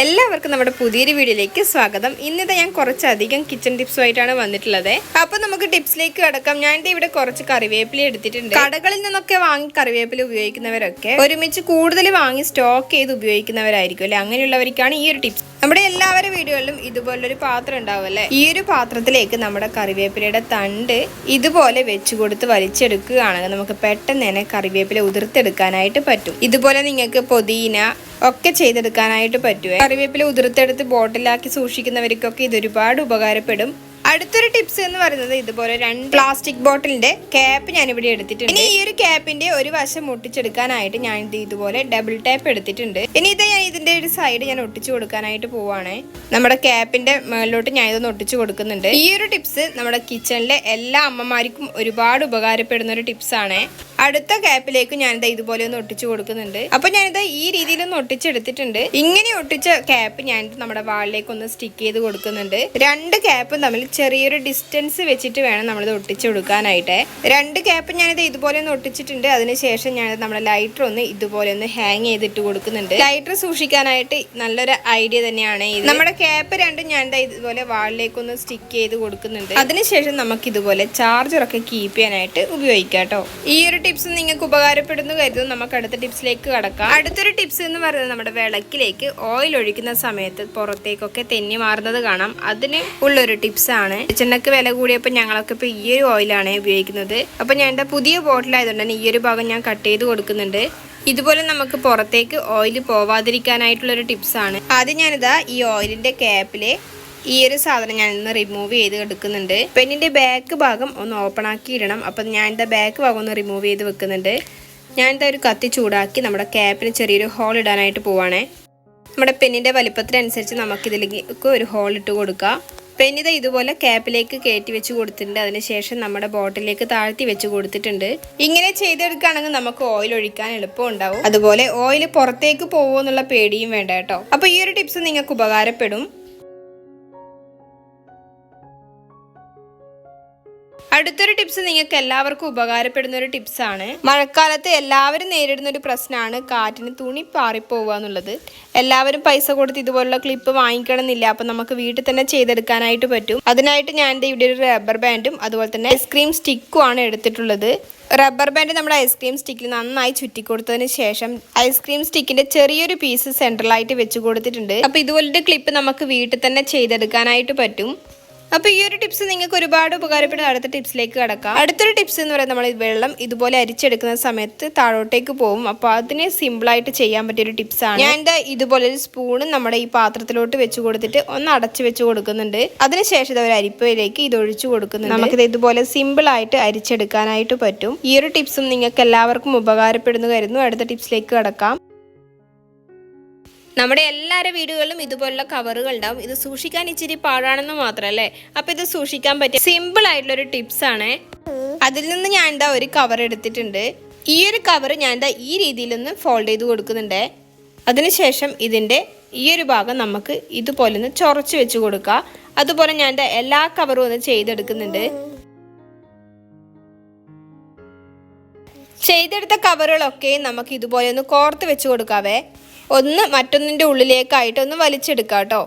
എല്ലാവർക്കും നമ്മുടെ പുതിയൊരു വീഡിയോയിലേക്ക് സ്വാഗതം. ഇന്നിതാ ഞാൻ കുറച്ചധികം കിച്ചൺ ടിപ്സുമായിട്ടാണ് വന്നിട്ടുള്ളത്. അപ്പൊ നമുക്ക് ടിപ്സിലേക്ക് കടക്കാം. ഞാൻ ഇവിടെ കുറച്ച് കറിവേപ്പില എടുത്തിട്ടുണ്ട്. കടകളിൽ നിന്നൊക്കെ വാങ്ങി കറിവേപ്പില ഉപയോഗിക്കുന്നവരൊക്കെ ഒരുമിച്ച് കൂടുതൽ വാങ്ങി സ്റ്റോക്ക് ചെയ്ത് ഉപയോഗിക്കുന്നവരായിരിക്കും അല്ലെ? അങ്ങനെയുള്ളവർക്കാണ് ഈ ഒരു ടിപ്സ് നമ്മുടെ എല്ലാവരുടെ വീടുകളിലും ഇതുപോലൊരു പാത്രം ഉണ്ടാവും അല്ലേ? ഈ ഒരു പാത്രത്തിലേക്ക് നമ്മുടെ കറിവേപ്പിലയുടെ തണ്ട് ഇതുപോലെ വെച്ച് കൊടുത്ത് വലിച്ചെടുക്കുകയാണെങ്കിൽ നമുക്ക് പെട്ടെന്ന് തന്നെ കറിവേപ്പില ഉതിർത്തെടുക്കാനായിട്ട് പറ്റും. ഇതുപോലെ നിങ്ങൾക്ക് പൊതീന ഒക്കെ ചെയ്തെടുക്കാനായിട്ട് പറ്റുമേ കറിവേപ്പില ഉതിർത്തെടുത്ത് ബോട്ടിലാക്കി സൂക്ഷിക്കുന്നവർക്കൊക്കെ ഇതൊരുപാട് ഉപകാരപ്പെടും. അടുത്തൊരു ടിപ്സ് എന്ന് പറയുന്നത് ഇതുപോലെ രണ്ട് പ്ലാസ്റ്റിക് ബോട്ടിലിന്റെ ക്യാപ്പ് ഞാൻ ഇവിടെ എടുത്തിട്ടുണ്ട്. ഇനി ഈ ഒരു ക്യാപ്പിന്റെ ഒരു വശം ഒട്ടിച്ചെടുക്കാനായിട്ട് ഞാൻ ഇത് ഇതുപോലെ ഡബിൾ ടാപ്പ് എടുത്തിട്ടുണ്ട്. ഇനി ഇത് ഞാൻ ഇതിന്റെ ഒരു സൈഡ് ഞാൻ ഒട്ടിച്ചു കൊടുക്കാനായിട്ട് പോവാണ്. നമ്മുടെ ക്യാപ്പിന്റെ മുകളിലോട്ട് ഞാൻ ഇതൊന്ന് ഒട്ടിച്ചു കൊടുക്കുന്നുണ്ട്. ഈ ഒരു ടിപ്സ് നമ്മുടെ കിച്ചണിലെ എല്ലാ അമ്മമാർക്കും ഒരുപാട് ഉപകാരപ്പെടുന്ന ഒരു ടിപ്സ് ആണ് അടുത്ത ക്യാപ്പിലേക്ക് ഞാനിത് ഇതുപോലെ ഒന്ന് ഒട്ടിച്ചു കൊടുക്കുന്നുണ്ട്. അപ്പൊ ഞാനിത് ഈ രീതിയിൽ ഒന്ന് ഒട്ടിച്ചെടുത്തിട്ടുണ്ട്. ഇങ്ങനെ ഒട്ടിച്ച ക്യാപ്പ് ഞാൻ നമ്മുടെ വാളിലേക്ക് ഒന്ന് സ്റ്റിക്ക് ചെയ്ത് കൊടുക്കുന്നുണ്ട്. രണ്ട് ക്യാപ്പും തമ്മിൽ ചെറിയൊരു ഡിസ്റ്റൻസ് വെച്ചിട്ട് വേണം നമ്മളിത് ഒട്ടിച്ചു കൊടുക്കാനായിട്ട്. രണ്ട് ക്യാപ്പ് ഞാനിത് ഇതുപോലെ ഒന്ന് ഒട്ടിച്ചിട്ടുണ്ട്. അതിനുശേഷം ഞാനിത് നമ്മുടെ ലൈറ്റർ ഒന്ന് ഇതുപോലെ ഒന്ന് ഹാങ് ചെയ്തിട്ട് കൊടുക്കുന്നുണ്ട്. ലൈറ്റർ സൂക്ഷിക്കാനായിട്ട് നല്ലൊരു ഐഡിയ തന്നെയാണ് ഇത്. നമ്മുടെ ക്യാപ്പ് രണ്ടും ദാ ഇതുപോലെ വാളിലേക്ക് ഒന്ന് സ്റ്റിക്ക് ചെയ്ത് കൊടുക്കുന്നുണ്ട്. അതിനുശേഷം നമുക്ക് ഇതുപോലെ ചാർജറൊക്കെ കീപ്പ് ചെയ്യാനായിട്ട് ഉപയോഗിക്കാം കേട്ടോ ഈ ഒരു ടിപ്സ് നിങ്ങൾക്ക് ഉപകാരപ്പെടുന്നു കരുതും നമുക്ക് അടുത്ത ടിപ്സിലേക്ക് കടക്കാം. അടുത്തൊരു ടിപ്സ് എന്ന് പറയുന്നത് നമ്മുടെ വിളക്കിലേക്ക് ഓയിൽ ഒഴിക്കുന്ന സമയത്ത് പുറത്തേക്കൊക്കെ തെന്നി മാറുന്നത് കാണാം. അതിന് ഉള്ളൊരു ടിപ്സ് ആണ്. വെളിച്ചെണ്ണക്ക് വില കൂടിയപ്പോൾ ഞങ്ങളൊക്കെ ഇപ്പോൾ ഈ ഒരു ഓയിലാണ് ഉപയോഗിക്കുന്നത്. അപ്പോൾ ഞാൻ എന്റെ പുതിയ ബോട്ടിലായതുകൊണ്ട് തന്നെ ഈ ഒരു ഭാഗം ഞാൻ കട്ട് ചെയ്ത് കൊടുക്കുന്നുണ്ട്. ഇതുപോലെ നമുക്ക് പുറത്തേക്ക് ഓയിൽ പോവാതിരിക്കാനായിട്ടുള്ളൊരു ടിപ്സാണ് ആദ്യം ഞാനിതാ ഈ ഓയിലിന്റെ ക്യാപ്പിൽ ഈ ഒരു സാധനം ഞാൻ ഇന്ന് റിമൂവ് ചെയ്ത് എടുക്കുന്നുണ്ട്. പെന്നിന്റെ ബാക്ക് ഭാഗം ഒന്ന് ഓപ്പൺ ആക്കി ഇടണം. അപ്പം ഞാൻ എന്റെ ബാക്ക് ഭാഗം ഒന്ന് റിമൂവ് ചെയ്ത് വെക്കുന്നുണ്ട്. ഞാൻ ഇതാ ഒരു കത്തി ചൂടാക്കി നമ്മുടെ ക്യാപ്പിന് ചെറിയൊരു ഹോൾ ഇടാനായിട്ട് പോവാണേ. നമ്മുടെ പെന്നിന്റെ വലിപ്പത്തിനനുസരിച്ച് നമുക്കിതിലേക്ക് ഒരു ഹോൾ ഇട്ട് കൊടുക്കാം. പെന്നിത ഇതുപോലെ ക്യാപ്പിലേക്ക് കയറ്റി വെച്ച് കൊടുത്തിട്ടുണ്ട്. അതിനുശേഷം നമ്മുടെ ബോട്ടിലേക്ക് താഴ്ത്തി വെച്ച് കൊടുത്തിട്ടുണ്ട്. ഇങ്ങനെ ചെയ്തെടുക്കുകയാണെങ്കിൽ നമുക്ക് ഓയിൽ ഒഴിക്കാൻ എളുപ്പം ഉണ്ടാവും. അതുപോലെ ഓയിൽ പുറത്തേക്ക് പോകുമോ പേടിയും വേണ്ട കേട്ടോ. അപ്പോൾ ഈ ഒരു ടിപ്സ് നിങ്ങൾക്ക് ഉപകാരപ്പെടും. അടുത്തൊരു ടിപ്സ് നിങ്ങൾക്ക് എല്ലാവർക്കും ഉപകാരപ്പെടുന്ന ഒരു ടിപ്സ് ആണ്. മഴക്കാലത്ത് എല്ലാവരും നേരിടുന്ന ഒരു പ്രശ്നമാണ് കാറ്റിന് തുണി പാറിപ്പോവുക എന്നുള്ളത്. എല്ലാവരും പൈസ കൊടുത്ത് ഇതുപോലുള്ള ക്ലിപ്പ് വാങ്ങിക്കണമെന്നില്ല. അപ്പം നമുക്ക് വീട്ടിൽ തന്നെ ചെയ്തെടുക്കാനായിട്ട് പറ്റും. അതിനായിട്ട് ഞാൻ ദേ ഇവിടെ ഒരു റബ്ബർ ബാൻഡും അതുപോലെ തന്നെ ഐസ്ക്രീം സ്റ്റിക്കും ആണ് എടുത്തിട്ടുള്ളത്. റബ്ബർ ബാൻഡ് നമ്മുടെ ഐസ്ക്രീം സ്റ്റിക്കിൽ നന്നായി ചുറ്റിക്കൊടുത്തതിന് ശേഷം ഐസ്ക്രീം സ്റ്റിക്കിന്റെ ചെറിയൊരു പീസ് സെൻട്രലായിട്ട് വെച്ച് കൊടുത്തിട്ടുണ്ട്. അപ്പൊ ഇതുപോലൊരു ക്ലിപ്പ് നമുക്ക് വീട്ടിൽ തന്നെ ചെയ്തെടുക്കാനായിട്ട് പറ്റും. അപ്പൊ ഈ ഒരു ടിപ്സ് നിങ്ങൾക്ക് ഒരുപാട് ഉപകാരപ്പെടുന്ന അടുത്ത ടിപ്സിലേക്ക് കടക്കാം. അടുത്തൊരു ടിപ്സ് എന്ന് പറയുന്നത് നമ്മൾ വെള്ളം ഇതുപോലെ അരിച്ചെടുക്കുന്ന സമയത്ത് താഴോട്ടേക്ക് പോകും. അപ്പോൾ അതിനെ സിമ്പിൾ ആയിട്ട് ചെയ്യാൻ പറ്റിയ ഒരു ടിപ്സ് ആണ്. ഞാൻ എന്താ ഇതുപോലെ ഒരു സ്പൂണ് നമ്മുടെ ഈ പാത്രത്തിലോട്ട് വെച്ച് കൊടുത്തിട്ട് ഒന്ന് അടച്ച് വെച്ച് കൊടുക്കുന്നുണ്ട്. അതിനുശേഷം ഒരു അരിപ്പയിലേക്ക് ഇത് ഒഴിച്ചു കൊടുക്കുന്നുണ്ട്. നമുക്കിത് ഇതുപോലെ സിമ്പിൾ ആയിട്ട് അരിച്ചെടുക്കാനായിട്ട് പറ്റും. ഈ ഒരു ടിപ്സും നിങ്ങൾക്ക് എല്ലാവർക്കും ഉപകാരപ്പെടുന്നു കരുതുന്നു. അടുത്ത ടിപ്സിലേക്ക് കടക്കാം. നമ്മുടെ എല്ലാവരുടെ വീടുകളിലും ഇതുപോലുള്ള കവറുകൾ ഉണ്ടാവും. ഇത് സൂക്ഷിക്കാൻ ഇച്ചിരി പാടാണെന്ന് മാത്രമല്ലേ? അപ്പൊ ഇത് സൂക്ഷിക്കാൻ പറ്റിയ സിമ്പിൾ ആയിട്ടുള്ള ഒരു ടിപ്സ് ആണ്. അതിൽ നിന്ന് ഞാൻ എന്താ ഒരു കവർ എടുത്തിട്ടുണ്ട്. ഈ ഒരു കവർ ഞാൻ എന്താ ഈ രീതിയിലൊന്ന് ഫോൾഡ് ചെയ്ത് കൊടുക്കുന്നുണ്ട്. അതിനുശേഷം ഇതിന്റെ ഈ ഒരു ഭാഗം നമുക്ക് ഇതുപോലെ ഒന്ന് ചൊറച്ച് വെച്ച് കൊടുക്കുക അതുപോലെ ഞാൻ എന്റെ എല്ലാ കവറും ഒന്ന് ചെയ്തെടുക്കുന്നുണ്ട്. ചെയ്തെടുത്ത കവറുകളൊക്കെ നമുക്ക് ഇതുപോലെ ഒന്ന് കോർത്ത് വെച്ച് കൊടുക്കാവേ. ഒന്ന് മറ്റൊന്നിന്റെ ഉള്ളിലേക്കായിട്ട് ഒന്ന് വലിച്ചെടുക്കാം കേട്ടോ.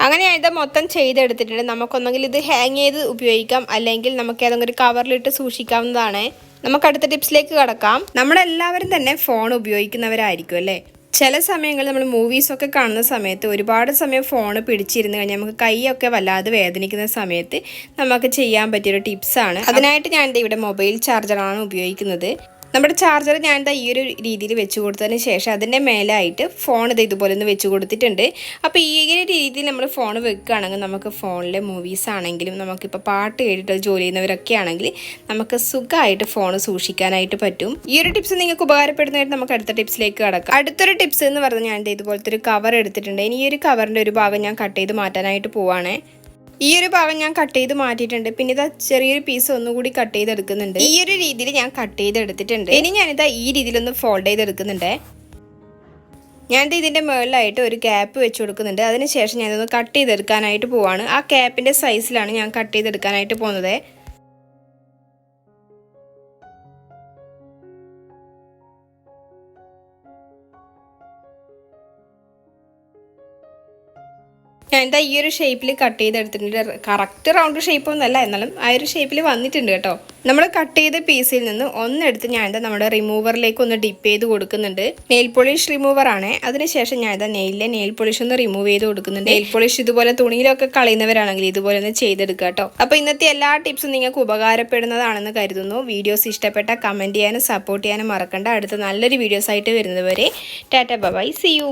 അങ്ങനെ ഇത് മൊത്തം ചെയ്തെടുത്തിട്ടുണ്ട്. നമുക്കൊന്നെങ്കിൽ ഇത് ഹാങ് ചെയ്ത് ഉപയോഗിക്കാം. അല്ലെങ്കിൽ നമുക്ക് ഏതെങ്കിലും ഒരു കവറിലിട്ട് സൂക്ഷിക്കാവുന്നതാണ്. നമുക്ക് അടുത്ത ടിപ്സിലേക്ക് കടക്കാം. നമ്മളെല്ലാവരും തന്നെ ഫോൺ ഉപയോഗിക്കുന്നവരായിരിക്കും അല്ലേ? ചില സമയങ്ങളിൽ നമ്മൾ മൂവീസൊക്കെ കാണുന്ന സമയത്ത് ഒരുപാട് സമയം ഫോൺ പിടിച്ചിരുന്ന് കഴിഞ്ഞാൽ നമുക്ക് കൈയൊക്കെ വല്ലാതെ വേദനിക്കുന്ന സമയത്ത് നമുക്ക് ചെയ്യാൻ പറ്റിയൊരു ടിപ്സാണ് അതിനായിട്ട് ഞാൻ ഇവിടെ മൊബൈൽ ചാർജറാണ് ഉപയോഗിക്കുന്നത്. നമ്മുടെ ചാർജർ ഞാൻ ഈ ഒരു രീതിയിൽ വെച്ച് കൊടുത്തതിന് ശേഷം അതിന്റെ മേലായിട്ട് ഫോൺ ഇത് ഇതുപോലെ ഒന്ന് വെച്ച് കൊടുത്തിട്ടുണ്ട്. അപ്പോൾ ഈ ഒരു രീതിയിൽ നമ്മൾ ഫോൺ വെക്കുകയാണെങ്കിൽ നമുക്ക് ഫോണിലെ മൂവീസ് ആണെങ്കിലും നമുക്കിപ്പോൾ പാട്ട് കേട്ടിട്ട് ജോലി ചെയ്യുന്നവരൊക്കെ ആണെങ്കിൽ നമുക്ക് സുഖമായിട്ട് ഫോൺ സൂക്ഷിക്കാനായിട്ട് പറ്റും. ഈ ഒരു ടിപ്സ് നിങ്ങൾക്ക് ഉപകാരപ്പെടുന്നതായിട്ട് നമുക്ക് അടുത്ത ടിപ്സിലേക്ക് കടക്കാം. അടുത്തൊരു ടിപ്സ് എന്ന് പറഞ്ഞാൽ ഞാൻ ഇതുപോലത്തെ ഒരു കവർ എടുത്തിട്ടുണ്ട്. ഇനി ഈ ഒരു കവറിന്റെ ഒരു ഭാഗം ഞാൻ കട്ട് ചെയ്ത് മാറ്റാനായിട്ട് പോവാണ്. ഈ ഒരു ഭാഗം ഞാൻ കട്ട് ചെയ്ത് മാറ്റിയിട്ടുണ്ട്. പിന്നെ ഇതാ ചെറിയൊരു പീസ് ഒന്നുകൂടി കട്ട് ചെയ്തെടുക്കുന്നുണ്ട്. ഈ ഒരു രീതിയിൽ ഞാൻ കട്ട് ചെയ്തെടുത്തിട്ടുണ്ട്. ഇനി ഞാനിതാ ഈ രീതിയിലൊന്ന് ഫോൾഡ് ചെയ്തെടുക്കുന്നുണ്ട്. ഞാനിത് ഇതിന്റെ മുകളിലായിട്ട് ഒരു ക്യാപ്പ് വെച്ച് കൊടുക്കുന്നുണ്ട്. അതിനുശേഷം ഞാനിതൊന്ന് കട്ട് ചെയ്തെടുക്കാനായിട്ട് പോവാണ്. ആ ക്യാപ്പിന്റെ സൈസിലാണ് ഞാൻ കട്ട് ചെയ്തെടുക്കാനായിട്ട് പോകുന്നത്. ഞാൻ എന്താ ഈ ഒരു ഷേപ്പിൽ കട്ട് ചെയ്തെടുത്തിട്ടുണ്ട്. കറക്റ്റ് റൗണ്ട് ഷേപ്പ് ഒന്നല്ല എന്നാലും ആ ഒരു ഷേപ്പിൽ വന്നിട്ടുണ്ട് കേട്ടോ. നമ്മൾ കട്ട് ചെയ്ത പീസിൽ നിന്ന് ഒന്നെടുത്ത് ഞാൻ എന്താ നമ്മുടെ റിമൂവറിലേക്ക് ഒന്ന് ഡിപ്പ് ചെയ്ത് കൊടുക്കുന്നുണ്ട്. നെയിൽ പോളിഷ് റിമൂവർ ആണ്. അതിനുശേഷം ഞാൻ എന്താ നെയിലിലെ നെയിൽ പോളിഷ് ഒന്ന് റിമൂവ് ചെയ്ത് കൊടുക്കുന്നുണ്ട്. നെയിൽ പോളിഷ് ഇതുപോലെ തുണിയിലൊക്കെ കളയുന്നവരാണെങ്കിൽ ഇതുപോലെ ഒന്ന് ചെയ്തെടുക്കുക കേട്ടോ. അപ്പോൾ ഇന്നത്തെ എല്ലാ ടിപ്സും നിങ്ങൾക്ക് ഉപകാരപ്പെടുന്നതാണെന്ന് കരുതുന്നു. വീഡിയോസ് ഇഷ്ടപ്പെട്ട കമന്റ് ചെയ്യാനും സപ്പോർട്ട് ചെയ്യാനും മറക്കണ്ട. അടുത്ത നല്ലൊരു വീഡിയോസ് ആയിട്ട് വരുന്നതുവരെ ടാറ്റ ബൈ സി യു